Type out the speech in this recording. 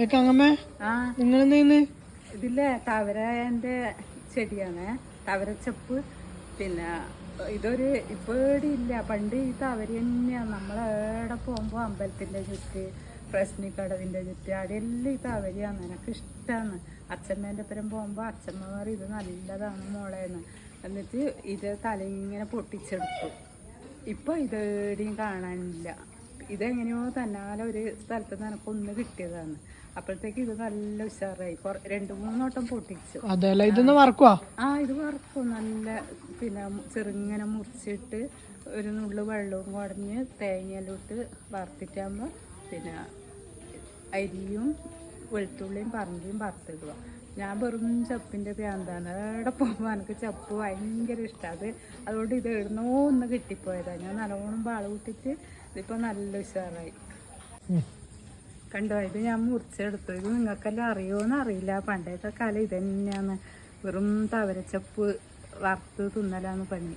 ഏക്കങ്ങമ്മേ നിങ്ങൾ ഇതില്ലേ തവരന്റെ ചെടിയാണ്. തവരച്ചപ്പ്. പിന്നെ ഇതൊരു ഇപ്പൊ ഇല്ല. പണ്ട് ഈ തവര് തന്നെയാണ് നമ്മളെവിടെ പോകുമ്പോ അമ്പലത്തിന്റെ ചുറ്റ് പ്രശ്നിക്കടവിന്റെ ചുറ്റ് അവിടെയെല്ലാം ഈ തവരിയാണ്. എനിക്ക് ഇഷ്ടമാണ് അച്ഛമ്മേന്റെ ഒപ്പം പോകുമ്പോ അച്ഛമ്മമാർ ഇത് നല്ലതാണ് മോളേന്ന് എന്നിട്ട് ഇത് തലയിങ്ങനെ പൊട്ടിച്ചെടുത്തു ഇപ്പൊ ഇതേടിയും കാണാനില്ല. ഇതെങ്ങനെയോ തന്നാലെ ഒരു സ്ഥലത്ത് നിന്ന് എനിക്കൊന്ന് കിട്ടിയതാണ്. അപ്പോഴത്തേക്ക് ഇത് നല്ല ഉഷാറായി. രണ്ടു രണ്ട് മൂന്ന് നോട്ടം പൊട്ടിച്ചു. അതെല്ല ഇതൊന്ന് വറക്കുവാ? ആ ഇത് വറക്കും. നല്ല പിന്നെ ചെറുങ്ങനെ മുറിച്ചിട്ട് ഒരു നുള്ളു വെള്ളവും കുടഞ്ഞ് തേങ്ങയിലോട്ട് വറുത്തിട്ടാകുമ്പോൾ പിന്നെ അരിയും വെളുത്തുള്ളിയും പറങ്കിയും വറുത്തിടുക. ഞാൻ വെറും ചപ്പിന്റെ പ്രാന്താണ്. അവിടെ പോകുമ്പോൾ എനിക്ക് ചപ്പ് ഭയങ്കര ഇഷ്ടമാണ് അത് അതുകൊണ്ട് ഇത് എഴുന്നോ ഒന്ന് കിട്ടിപ്പോയതാണ് ഞാൻ നല്ലോണം പാള കൂട്ടിയിട്ട് ഇതിപ്പോൾ നല്ല ഉഷാറായി. കണ്ടോ? ഇത് ഞാൻ മുറിച്ചെടുത്തു. ഇത് നിങ്ങൾക്കെല്ലാം അറിയുമോന്ന് അറിയില്ല. പണ്ടത്തെ കാലം ഇതന്നെയാണ്. തന്നെയാണ് വെറും തവരച്ചപ്പ് വറുത്ത് തിന്നലാണ് പണി.